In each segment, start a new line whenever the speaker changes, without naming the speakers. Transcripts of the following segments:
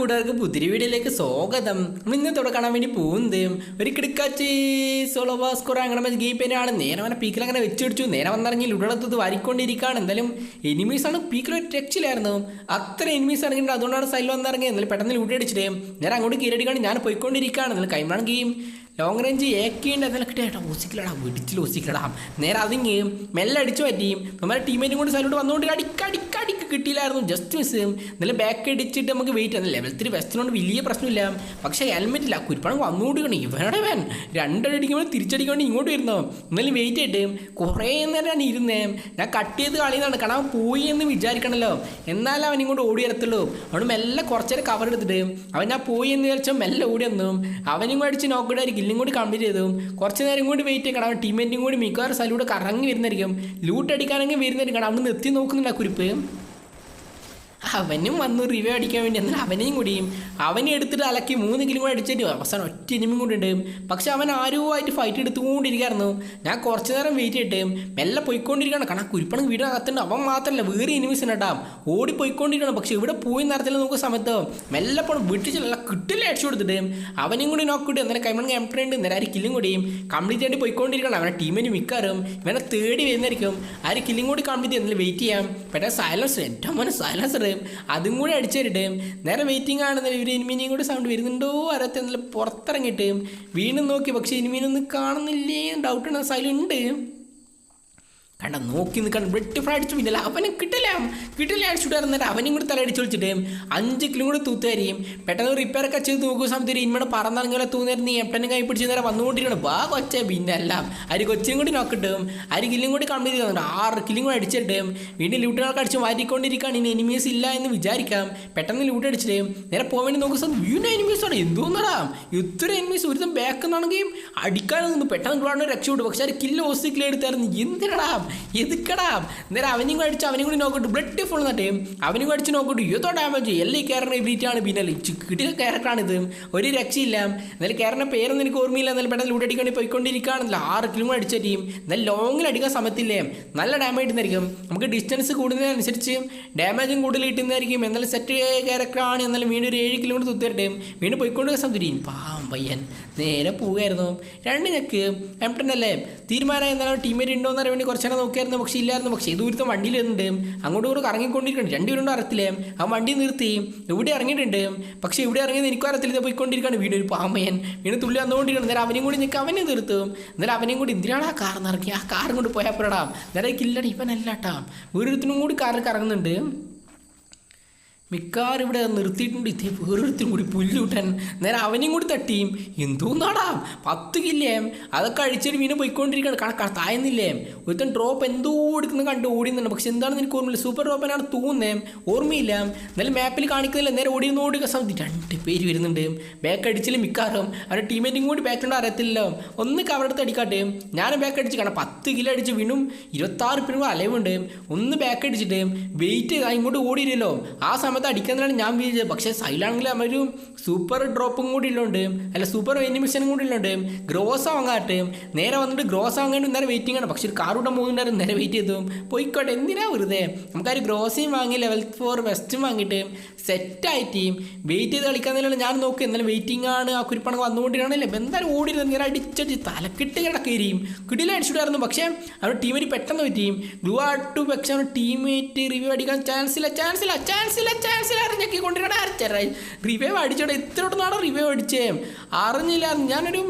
കൂട്ടുകാർക്ക് പുതിരി വീഡിയോയിലേക്ക് സ്വാഗതം. നമ്മൾ ഇന്നത്തോടെ കാണാൻ വേണ്ടി പോകുന്നത് ഒരു കിടക്കാച്ചി സോളോ സ്കോർ അങ്ങനെ ഗെയിം പേനാണ് നേരെ വന്ന പീക്കിൽ അങ്ങനെ വെച്ചടിച്ചു. നേരെ വന്നിറങ്ങി ലുടളത്തത് വാരിക്കൊണ്ടിരിക്കുകയാണ്. എന്തായാലും എനിമീസ് ആണ് പീക്കിൽ ഒരു രക്ഷയിലായിരുന്നു അത്ര എനിമീസ് ഇറങ്ങിയിട്ട് അതുകൊണ്ടാണ് സൈഡിൽ വന്നിറങ്ങിയത്. എന്നാലും പെട്ടെന്ന് ലൂട്ടി അടിച്ചിട്ടേ നേരെ അങ്ങോട്ട് കീഴടിക്കാണ് ഞാൻ പോയിക്കൊണ്ടിരിക്കുകയാണ്. എന്നാലും കൈമാണ് ഗെയിം ലോങ് റേഞ്ച് ഏക്കേണ്ട എന്നാലും കിട്ടിയാ ഓസിക്കലടാ വെടിച്ചിൽ ഓസിക്കലടാ. നേരെ അതിങ്ങ് മെല്ലെ അടിച്ചു പറ്റിയും നമ്മുടെ ടീമേറ്റും കൊണ്ട് സൈലോട്ട് വന്നുകൊണ്ട് അടിക്കടിക്കടിക്ക് കിട്ടിയില്ലായിരുന്നു. ജസ്റ്റ് മിസ് എന്നാലും ബാക്ക് അടിച്ചിട്ട് നമുക്ക് വെയിറ്റ് ആണ് ലെവൽ ത്രീ വെസ്റ്റിനോട് വലിയ പ്രശ്നമില്ല. പക്ഷേ ഹെൽമെറ്റ് ഇല്ല കുരിപ്പണം വന്നുകൊണ്ടിരിക്കണം ഇവരുടെ വേൻ രണ്ടടിക്കുമ്പോൾ തിരിച്ചടിക്കൊണ്ട് ഇങ്ങോട്ട് വരുന്നോ എന്നാലും വെയിറ്റ് ആയിട്ട് കുറേ നേരമാണ് ഇരുന്നേ. ഞാൻ കട്ട് ചെയ്ത് കളി കാരണം അവൻ പോയി എന്ന് വിചാരിക്കണമല്ലോ എന്നാലും അവൻ ഇങ്ങോട്ട് ഓടി വരത്തുള്ളൂ. അവൻ മെല്ലെ കുറച്ചേരം കവർ എടുത്തിട്ട് അവൻ ഞാൻ പോയി എന്ന് വിചാരിച്ചാൽ മെല്ലെ ഓടി വന്നു. അവനും കൂടെ അടിച്ച് നോക്കിയിട്ടായിരിക്കും ഇല്ലും കൂടി കംപ്ലീറ്റ് ചെയ്തു. കുറച്ച് നേരം കൂടി വെയിറ്റ് ചെയ്യണം. അവൻ ടീമേറ്റും കൂടി മിക്കവാറും സലൂടെ കറങ്ങി വരുന്നതായിരിക്കും. ലൂട്ട് അടിക്കാനെങ്കിൽ വരുന്നതായിരിക്കും. അവിടെ നിന്ന് എത്തി നോക്കുന്നില്ല കുരിപ്പ്. അവനും വന്നു റിവ്യൂ അടിക്കാൻ വേണ്ടി. എന്നാൽ അവനെയും കൂടിയും അവനെ എടുത്തിട്ട് അലക്കി മൂന്ന് കിലും കൂടെ അടിച്ചിട്ട് അവസാനം ഒറ്റ ഇനിമയും കൂടി ഉണ്ട്. പക്ഷെ അവൻ ആരുമായിട്ട് ഫൈറ്റ് എടുത്തുകൊണ്ടിരിക്കുകയായിരുന്നു ഞാൻ കുറച്ച് നേരം വെയിറ്റ് ചെയ്തിട്ട് മെല്ലെ പോയിക്കൊണ്ടിരിക്കുകയാണ്. കാരണം കുരിപ്പണം വീടിനകത്തുണ്ട് അവൻ മാത്രമല്ല വേറെ ഇനിമീസിന് ഉണ്ടാം ഓടി പോയിക്കൊണ്ടിരിക്കണം പക്ഷെ ഇവിടെ പോയി നടത്തില്ല നോക്കുന്ന സമയത്ത് മെല്ലെ പോണം വിട്ടിച്ചില്ല കിട്ടില്ല അടിച്ചു കൊടുത്തിട്ട് അവനെയും കൂടി നോക്കിയിട്ട് അന്നേരം കൈമൺ ഉണ്ട്. നേരെ ആര് കില്ലും കൂടിയും കംപ്ലീറ്റ് ആയിട്ട് പോയിക്കൊണ്ടിരിക്കണം അവനെ ടീമിന് മിക്കാറും ഇവനെ തേടി വരുന്നതായിരിക്കും. ആര് കില്ലും കൂടി കംപ്ലീറ്റ് ചെയ്യുന്നില്ല വെയിറ്റ് ചെയ്യാം. പെട്ടെന്ന് സൈലൻസ് എന്റെ മോനെ സൈലൻസർ അതും കൂടി അടിച്ചേരിട്ട് നേരെ വെയിറ്റിംഗ് ആണെന്ന് ഇവർ ഇനിമീനെയും കൂടി സൗണ്ട് വരുന്നുണ്ടോ അറിയാത്ത പുറത്തിറങ്ങിയിട്ട് വീണ്ടും നോക്കി. പക്ഷേ ഇനിമീനൊന്നും കാണുന്നില്ലേ ഡൗട്ട് ഉണ്ട് സൈലുണ്ട് കണ്ട നോക്കി നിൽക്കാൻ വെട്ടി അടിച്ചു പിന്നില്ല അവനെ കിട്ടില്ല. കിട്ടില്ല അടിച്ചിട്ട് നേരം അവനും കൂടി തലയടിച്ച് വിളിച്ചിട്ട് അഞ്ച് കിലോ കൂടി തൂത്തുകാരിയും പെട്ടെന്ന് റിപ്പയർ ഒക്കെ ചെയ്ത് നോക്കുന്ന സമയത്ത് ഇമ്മടെ പറന്നിറങ്ങിയ തൂന്നായിരുന്നു നീ എപ്പനും കൈ പിടിച്ച് നേരം വന്നുകൊണ്ടിരിക്കണം. വാ കൊച്ച പിന്നെ എല്ലാം. അരി കൊച്ചിനും കൂടി നോക്കിട്ടും അരി കില്ലും കൂടി കംപ്ലീറ്റ് ചെയ്യുന്നുണ്ട് ആറ് കില്ലും കൂടി അടിച്ചിട്ട് വീണ്ടും ലൂട്ടുകൾക്ക് അടിച്ച് മാറ്റിക്കൊണ്ടിരിക്കുകയാണ് ഇനി എനിമീസ് ഇല്ല എന്ന് വിചാരിക്കാം. പെട്ടെന്ന് ലൂട്ട് അടിച്ചിട്ട് നേരെ പോകാൻ വേണ്ടി നോക്കുന്ന സമയത്ത് വീണ്ടും എനിമീസ് ആണ്. എന്തോന്നടാ? ഇത്ര എനിമീസ് ഒരുത്തം ബാക്ക് നിന്നാണെങ്കിൽ നിന്ന്. പെട്ടെന്ന് കൂടാണ്ട് രക്ഷപ്പെട്ടു പക്ഷെ അത് കില്ല് എടുത്തായിരുന്നു. എന്തിനടാ? എതുക്കടാ നേരെ അവനും കൂടെ അടിച്ച് അവനും കൂടി നോക്കിട്ട് ബ്ലഡ് ഫുൾ എന്നിട്ട് അവനും കൂടി അടിച്ച് നോക്കിട്ട് യുദ്ധം ഡാമേജ് എല്ലാ കയറിന് എബിലിറ്റിയാണ് പിന്നെ കിട്ടിയ കയറക്കാണ് ഇത് ഒരു രക്ഷയില്ല. എന്നാലും കയറിന പേരൊന്നും എനിക്ക് ഓർമ്മയില്ല. എന്നാലും പെട്ടെന്ന് ലൂട്ട് അടിക്കാണ്ട് പോയിക്കൊണ്ടിരിക്കുകയാണല്ലോ. ആറ് കിലോ കൂടി അടിച്ച ടീം എന്നാൽ ലോങ്ങിൽ അടിക്കാൻ സമയത്തില്ലേ? നല്ല ഡാമേജ് കിട്ടുന്നതായിരിക്കും. നമുക്ക് ഡിസ്റ്റൻസ് കൂടുന്നതിനനുസരിച്ച് ഡാമേജും കൂടുതൽ കിട്ടുന്നതായിരിക്കും. എന്നാലും സെറ്റ് ക്യാരക്ടറാണ് എന്നാലും വീണ്ടും ഒരു ഏഴ് കിലോമീറ്റർ തുത്തരട്ടെ വീണ്ടും പോയിക്കൊണ്ട് സമയത്തിരിക്കും പാവം പയ്യൻ. നേരെ പോവുമായിരുന്നു രണ്ട് ഞെക്ക്. എംപ്ടനല്ലേ തീരുമാനമായി. എന്നാലും ടീമേറ്റ് ഉണ്ടോ എന്ന് അറിയാൻ വേണ്ടി കുറച്ചേരം നോക്കിയായിരുന്നു പക്ഷെ ഇല്ലായിരുന്നു. പക്ഷേ ദൂരത്തെ വണ്ടിയിൽ വരുന്നുണ്ട് അങ്ങോട്ടും കൂടെ കറങ്ങിക്കൊണ്ടിരിക്കുന്നുണ്ട്. രണ്ടുപേരും അറിയത്തില്ലേ ആ വണ്ടി നിർത്തി. ഇവിടെ ഇറങ്ങിയിട്ടുണ്ട്? പക്ഷേ ഇവിടെ ഇറങ്ങിയത് എനിക്കും അറിയത്തില്ല. പോയിക്കൊണ്ടിരിക്കുകയാണ്. വീട് ഒരു പാമയൻ. വീണ് തുള്ളി വന്നുകൊണ്ടിരിക്കണം നേരം അവനെയും കൂടി നിൽക്കുക അവനെ നിർത്തും. എന്നാലും അവനെയും കൂടി എന്തിനാണ് ആ കാർ നിറക്കി ആ കാറും കൊണ്ട് പോയാൽ പോരാടാം. നേരെ കില്ലടി ഇവനല്ലാട്ടാ. വീടൊരുത്തിനും കൂടി കാറിൽ കറങ്ങുന്നുണ്ട്. മിക്കാരും ഇവിടെ നിർത്തിയിട്ടുണ്ട്. ഇത്തിരി വേറൊരുത്തരും കൂടി പുല്ലൂട്ടാൻ നേരെ അവനെയും കൂടി തട്ടിയും. എന്തോന്നാടാ? പത്ത് കില്ലേം? അതൊക്കെ അഴിച്ചൊരു മീനെ പോയിക്കൊണ്ടിരിക്കുകയാണ്. കണക്കാ തായുന്നില്ലേ ഒരുത്തൻ ഡ്രോപ്പ് എന്തോ എടുക്കുന്നത് കണ്ട് ഓടിയുന്നുണ്ട്. പക്ഷെ എന്താണെന്ന് എനിക്ക് ഓർമ്മയില്ല. സൂപ്പർ ഡ്രോപ്പനാണ് തൂന്നേം ഓർമ്മയില്ല. എന്നാലും മാപ്പിൽ കാണിക്കുന്നില്ല. നേരെ ഓടി ഓടുക സമയത്ത് രണ്ട് പേര് വരുന്നുണ്ട്. ബാക്ക് അടിച്ചില്ല മിക്കാറും അവരുടെ ടീമേറ്റും കൂടി ബാക്കിലുണ്ട് അറിയത്തില്ലല്ലോ ഒന്ന് കവറെടുത്ത് അടിക്കാട്ടെ. ഞാനും ബാക്ക് അടിച്ച് കാരണം പത്ത് കിലോ അടിച്ച് വീണും ഇരുപത്താറ് പേരും അലവുണ്ട്. ഒന്ന് ബാക്ക് അടിച്ചിട്ട് വെയിറ്റ് ഇങ്ങോട്ട് ഓടിയില്ലല്ലോ. ആ സമയത്ത് അടിക്കുന്നതാണ് ഞാൻ വിചാരിച്ചത് പക്ഷേ സൈലാണെങ്കിൽ അവരൊരു സൂപ്പർ ഡ്രോപ്പും കൂടി ഉള്ളുണ്ട് അല്ല സൂപ്പർ വെനിമിഷനും കൂടി ഉള്ളുണ്ട് ഗ്രോസ് വാങ്ങാട്ടെ നേരെ വന്നിട്ട് ഗ്രോസ് വാങ്ങാൻ നേരെ വെയിറ്റിംഗ് ആണ്. പക്ഷേ ഒരു കാറൂടെ പോകുന്നുണ്ടായിരുന്നു നേരെ വെയിറ്റ് ചെയ്തു. പോയിക്കോട്ടെ എന്തിനാ വെറുതെ? നമുക്കൊരു ഗ്രോസയും വാങ്ങി ലെവൽ ഫോർ വെസ്റ്റും വാങ്ങിയിട്ട് സെറ്റായിട്ട് വെയിറ്റ് ചെയ്ത് കളിക്കാന്നില്ല ഞാൻ നോക്കി എന്നാലും വെയിറ്റിംഗ് ആണ് ആ കുരിപ്പണക്ക് വന്നുകൊണ്ടിരിക്കണല്ലേ എന്തായാലും ഓടിയിരുന്നു. നേരെ അടിച്ചടി തലക്കിട്ട് കിടക്കുകയും കിടില അടിച്ചിട്ടായിരുന്നു പക്ഷേ അവരുടെ ടീമിന് പെട്ടെന്ന് പറ്റിയും ഗ്ലൂ ആട്ടു പക്ഷേ അവരുടെ ടീമേറ്റ് റിവ്യൂ അടിക്കാൻ ചാൻസ് ഇല്ല ചാൻസ് ഇല്ല ചാൻസ് ഇല്ല ചാൻസ് ഇല്ല അറിഞ്ഞൊക്കെ കൊണ്ടിരണ അരച്ചറായി റിവൈവ് അടിച്ചോടെ ഇത്രയോട്ടൊന്നാണ് റിവൈവ് അടിച്ചേ. അറിഞ്ഞില്ല. ഞാനൊരു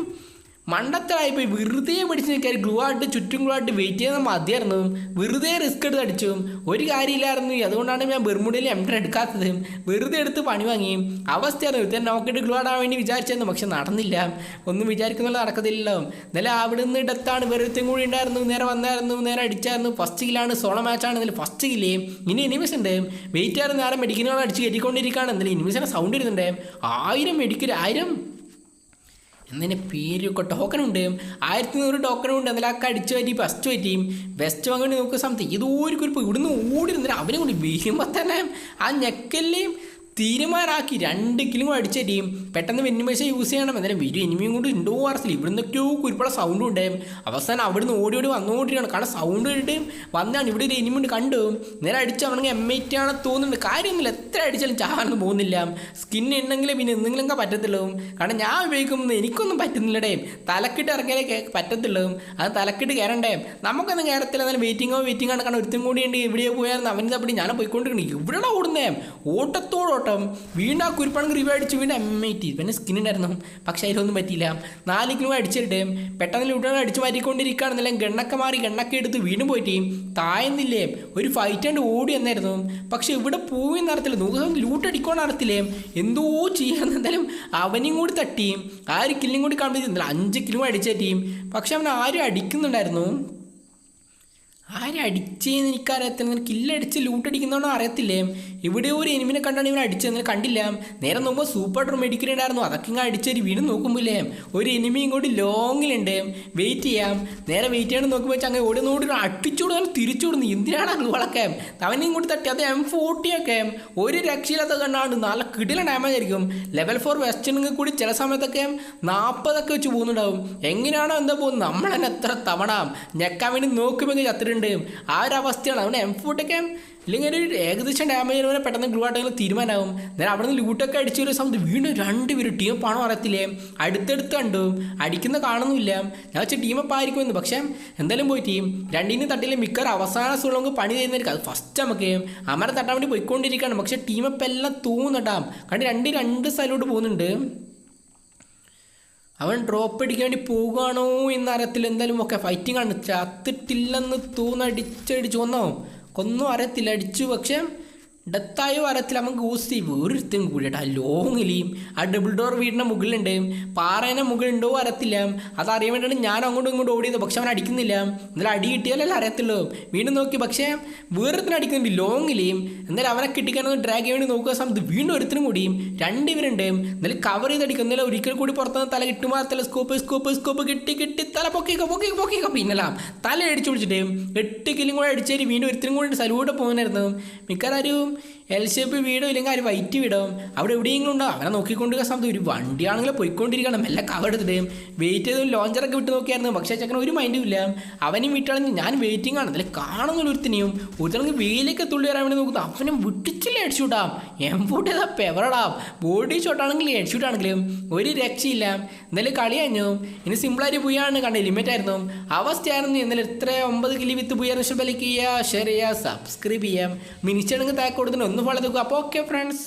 മണ്ടത്തരായി പോയി വെറുതെ പിടിച്ച് നിൽക്കാൻ ഗ്ലൂ ആയിട്ട് ചുറ്റും ഗ്ലൂ ആയിട്ട് വെയിറ്റ് ചെയ്യുന്ന മതിയായിരുന്നു. വെറുതെ റിസ്ക് എടുത്ത് അടിച്ചു. ഒരു കാര്യമില്ലായിരുന്നു. അതുകൊണ്ടാണ് ഞാൻ ബെർമുടിയിൽ എംഡർ എടുക്കാത്തത്. വെറുതെ എടുത്ത് പണി വാങ്ങി. അവസ്ഥയായിരുന്നു. ഇത്തരം നോക്കിയിട്ട് ഗ്ലൂ ആടാൻ വേണ്ടി വിചാരിച്ചായിരുന്നു പക്ഷെ നടന്നില്ല. ഒന്നും വിചാരിക്കുന്നുള്ള നടക്കത്തില്ലല്ലോ. എന്നാലും അവിടെ നിന്ന് ഇടത്താണ് വെറുതെ കൂടി ഉണ്ടായിരുന്നു. നേരെ വന്നായിരുന്നു. നേരെ അടിച്ചായിരുന്നു. ഫസ്റ്റ് കില്ലാണ് സോളോ മാച്ചാണ് ഇതിൽ ഫസ്റ്റ് കില്ലേ ഇനി എനിമിസ് ഉണ്ട്. വെയിറ്റ് ആയിരുന്നു നേരെ മെഡിക്കലുകൾ അടിച്ച് കയറ്റിക്കൊണ്ടിരിക്കുകയാണ്. എന്നാലും എനിമിസിനെ സൗണ്ട് വരുന്നുണ്ട്. ആയിരം മെഡിക്കൽ ആയിരം എന്നതിന് പേരൊക്കെ ടോക്കൺ ഉണ്ട് ആയിരത്തി നൂറ് എന്നാലും ആ അടിച്ചു പറ്റി ഫസ്റ്റ് പറ്റിയും വെസ്റ്റ് വാങ്ങി നോക്കുന്ന സമയത്ത്. ഒരു കുറിപ്പ് ഇവിടുന്ന് ഓടി നിന്നിട്ട് അവനെ കൂടി വീഴുമ്പോൾ തന്നെ ആ ഞെക്കല്ലേയും തീരുമാനമാക്കി. രണ്ട് കിലും കൂടെ അടിച്ച ടീം പെട്ടെന്ന് വെന്നിമേശ യൂസ് ചെയ്യണം. എന്നാലും വീഡിയോ എനിമിയും കൊണ്ട് ഉണ്ടോ അറിയില്ല ഇവിടുന്നൊക്കെയോ കുരുപ്പുള്ള സൗണ്ട് ഉണ്ടായും അവസാനം അവിടുന്ന് ഓടി ഓടി വന്നുകൊണ്ടിരിക്കണം കാരണം സൗണ്ട് കേട്ടിട്ട് വന്നാണ് ഇവിടെ ഒരു എനിമി ഉണ്ട് കണ്ടു. നേരെ അടിച്ചവണെങ്കിൽ എം ടി ആണ് തോന്നുന്നുണ്ട്. കാര്യമൊന്നുമില്ല. എത്ര അടിച്ചാലും ചാവാനൊന്നും പോകുന്നില്ല സ്കിൻ ഉണ്ടെങ്കിൽ പിന്നെ എന്തെങ്കിലുമൊക്കെ പറ്റത്തുള്ളൂ. കാരണം ഞാൻ ഉപയോഗിക്കുമ്പോൾ എനിക്കൊന്നും പറ്റുന്നില്ലടേ. തലക്കിട്ട് ഇറങ്ങിയാലേ പറ്റത്തുള്ളൂ. അത് തലക്കിട്ട് കയറണ്ടേ. നമുക്കൊന്നും കയറത്തില്ല. എന്നാലും വെയിറ്റിങ്ങോ വെയിറ്റിംഗ് ആണ്. കാരണം ഒരുത്തും കൂടി ഉണ്ട്. എവിടെയോ പോയാൽ അവന്റെ അപ്പടി ഞാൻ പോയിക്കൊണ്ടിരിക്കണം. ഇവിടെ ഓടുന്നേ? ഓട്ടത്തോടോട്ടം വീണ്ടും ആ കുരുപ്പാണെങ്കിൽ റിവ്യൂ അടിച്ച് വീണ്ടും എം ടി പിന്നെ സ്കിൻ ഉണ്ടായിരുന്നു പക്ഷേ അതിലൊന്നും പറ്റിയില്ല. നാല് കിലോ അടിച്ചിട്ട് പെട്ടെന്ന് ലൂട്ടാണ് അടിച്ച് മാറ്റിക്കൊണ്ടിരിക്കുകയാണെന്നല്ലേ ഗണ്ണൊക്കെ മാറി ഗണ്ണൊക്കെ എടുത്ത് വീണ്ടും പോയിട്ട് താഴ്ന്നില്ലേ? ഒരു ഫൈറ്റ് ആണ്ട് ഓടി എന്നായിരുന്നു പക്ഷെ ഇവിടെ പോയി നടത്തില്ല നോക്കുക ലൂട്ട് അടിക്കോണ്ട് നടത്തില്ലേ എന്തോ ചെയ്യാന്ന് എന്തായാലും അവനെയും കൂടി തട്ടി. ആ ഒരു കില്ലും കൂടി കാണുമ്പോൾ അഞ്ച് കിലോ അടിച്ച പക്ഷെ അവൻ ആരും അടിക്കുന്നുണ്ടായിരുന്നു. ആരും അടിച്ചേന്ന് എനിക്കറിയത്തില്ല. കില്ലടിച്ച് ലൂട്ടടിക്കുന്നതാണോ അറിയത്തില്ലേ? ഇവിടെ ഒരു എനിമിനെ കണ്ടാണ് ഇവൻ അടിച്ചതെന്ന് കണ്ടില്ല. നേരെ നോക്കുമ്പോൾ സൂപ്പർ ഡ്രോ മെഡിക്കലുണ്ടായിരുന്നു അതൊക്കെ ഇങ്ങനെ അടിച്ചൊരു വീണ് നോക്കുമ്പോഴേ ഒരു എനിമി കൂടി ലോങ്ങിലുണ്ട്. വെയിറ്റ് ചെയ്യാം. നേരെ വെയിറ്റ് ചെയ്യണം നോക്കുമ്പോൾ അങ്ങനെ ഓടി നോടി അടിച്ചോട് തന്നെ തിരിച്ചോടുന്നു എന്തിനാണ് അതുകളൊക്കെ അവനെ ഇങ്ങോട്ട് തട്ടി. അത് എം ഫോർട്ടി ഒക്കെ. ഒരു രക്ഷയില്ലാത്ത കണ്ടാണ്ട് നല്ല കിടില ഡാമേജ് ആയിരിക്കും. ലെവൽ ഫോർ വെസ്റ്റിനും കൂടി ചില സമയത്തൊക്കെ നാൽപ്പതൊക്കെ വെച്ച് പോകുന്നുണ്ടാവും. എങ്ങനെയാണോ എന്താ പോകുന്നത്? നമ്മൾ തന്നെ എത്ര തവണ ഞെക്കാൻ വേണ്ടി നോക്കുമ്പോൾ ചത്തിട്ടുണ്ട്. ആ ഒരു അവസ്ഥയാണ്. അവൻ എം ഫോർട്ടൊക്കെ ഇല്ലെങ്കിൽ ഒരു ഏകദേശം ഡാമേജ് വരെ പെട്ടെന്ന് ഗ്ലൂ ആട്ടെങ്കിലും തീരുമാനമാകും നേരെ അവിടെ നിന്ന് ലൂട്ടൊക്കെ അടിച്ച ഒരു സമയത്ത് വീണ്ടും രണ്ട് പേര് ടീം പണം അറിയത്തില്ലേ? അടുത്തടുത്ത് കണ്ടു. അടിക്കുന്ന കാണുന്നില്ല ഞാൻ വെച്ച ടീം അപ്പം ആയിരിക്കുമെന്ന് പക്ഷേ എന്തായാലും പോയി ടീം രണ്ടിനും തട്ടിലെ മിക്ക അവസാന സുഖങ്ങൾക്ക് പണി ചെയ്യുന്നതായിരിക്കും അത് ഫസ്റ്റ് നമുക്ക്. അമര തട്ടാൻ വേണ്ടി പോയിക്കൊണ്ടിരിക്കുകയാണ്. പക്ഷേ ടീം അപ്പം എല്ലാം തൂങ്ങുന്നുണ്ടാം കണ്ട് രണ്ട് രണ്ട് സ്ഥലത്തോട്ട് പോകുന്നുണ്ട്. അവൻ ഡ്രോപ്പ് അടിക്കാൻ വേണ്ടി പോകുകയാണോ എന്നറിയത്തില്ല എന്തായാലും ഒക്കെ ഫൈറ്റിംഗ് ആണ്. ചത്തിട്ടില്ലെന്ന് തൂന്നടിച്ചടിച്ച് വന്നോ? ഒന്നും അറിയത്തില്ല അടിച്ചു പക്ഷേ ഡെത്തായോ വരത്തിൽ അവൻ ഗൂസ് ചെയ്യും ഒരുത്തും കൂടിയിട്ട്. ആ ലോങ്ങിലെയും ആ ഡബിൾ ഡോർ വീടിന്റെ മുകളിലുണ്ട്. പാറേനെ മുകളിലുണ്ടോ വരത്തില്ല. അതറിയാൻ വേണ്ടിയാണ് ഞാൻ അങ്ങോട്ടും ഇങ്ങോട്ടും ഓടിയത്. പക്ഷെ അവൻ അടിക്കുന്നില്ല. എന്നാലും അടി കിട്ടിയാലല്ലേ അറിയത്തുള്ളൂ. വീണ്ടും നോക്കി. പക്ഷേ വേറൊരുത്തിന് അടിക്കുന്നുണ്ട് ലോങ്ങിലെയും എന്നാലും അവനെ കിട്ടിക്കാനൊന്ന് ഡ്രാഗ് ചെയ്യാൻ വേണ്ടി നോക്കുക സമയത്ത് വീണ്ടും ഒരുത്തിനും കൂടിയും രണ്ടുപേരുണ്ട്. എന്നാലും കവർ ചെയ്ത് അടിക്കുന്ന ഒരിക്കൽ കൂടി പുറത്തുനിന്ന് തല കിട്ടുമാ തല സ്കോപ്പ് സ്കോപ്പ് സ്കോപ്പ് കിട്ടി കിട്ടി തല പൊക്കിക്കോ പൊക്കിക്കോ പൊക്കിക്കോ പിന്നലാം തല അടിച്ചു പിടിച്ചിട്ട്. എട്ട് കിലും കൂടെ അടിച്ചേരി വീണ്ടും ഒരുത്തിനും കൂടി സലൂടെ പോകുന്നായിരുന്നു മിക്കവാറും Zoom എൽ ഷേപ്പ് വീടോ ഇല്ലെങ്കിൽ ആര് വൈറ്റ് വിടും? അവിടെ എവിടെയെങ്കിലും ഉണ്ടോ? അങ്ങനെ നോക്കിക്കൊണ്ടിരിക്കുന്ന സമയത്ത് ഒരു വണ്ടിയാണെങ്കിലും പോയിക്കൊണ്ടിരിക്കണം. എല്ലാം കവർ എടുത്തിട്ട്. വെയിറ്റ് ചെയ്ത് ലോഞ്ചറൊക്കെ വിട്ട് നോക്കിയായിരുന്നു. പക്ഷേ ചെക്കൻ ഒരു മൈൻഡും ഇല്ല. അവനും വിട്ടാണെങ്കിൽ ഞാൻ വെയിറ്റിംഗ് ആണ്. അതിൽ കാണുന്നില്ല ഒരുത്തിനെയും ഒരുത്തണെങ്കിൽ വെയിലേക്ക് തുള്ളി വരാൻ വേണ്ടി നോക്കുന്നു. അവനും വിട്ടിച്ചില്ല ഹെഡ്ഷൂട്ടാം എം ഫുട്ട് ഏതാ പെവറടാം ബോഡി ഷോട്ടാണെങ്കിലും ഹെഡ്ഷൂട്ട് ആണെങ്കിലും ഒരു രക്ഷയില്ല. എന്തായാലും കളി കഴിഞ്ഞു. ഇനി സിമ്പിളായിട്ട് പോയാണ് കണ്ട ലിമിറ്റ് ആയിരുന്നു. അവസ്ഥയായിരുന്നു. എന്നാലും ഇത്ര ഒമ്പത് കിലി വിത്ത് പോയാൽ ലൈക്ക് ചെയ്യുക ഷെയർ ചെയ്യുക സബ്സ്ക്രൈബ് ചെയ്യാം മിനിച്ചാണെങ്കിൽ താക്ക് കൊടുത്തിട്ട് ഒന്ന് ഫോളോ നോക്കുക അപ്പോൾ ഓക്കെ ഫ്രണ്ട്സ്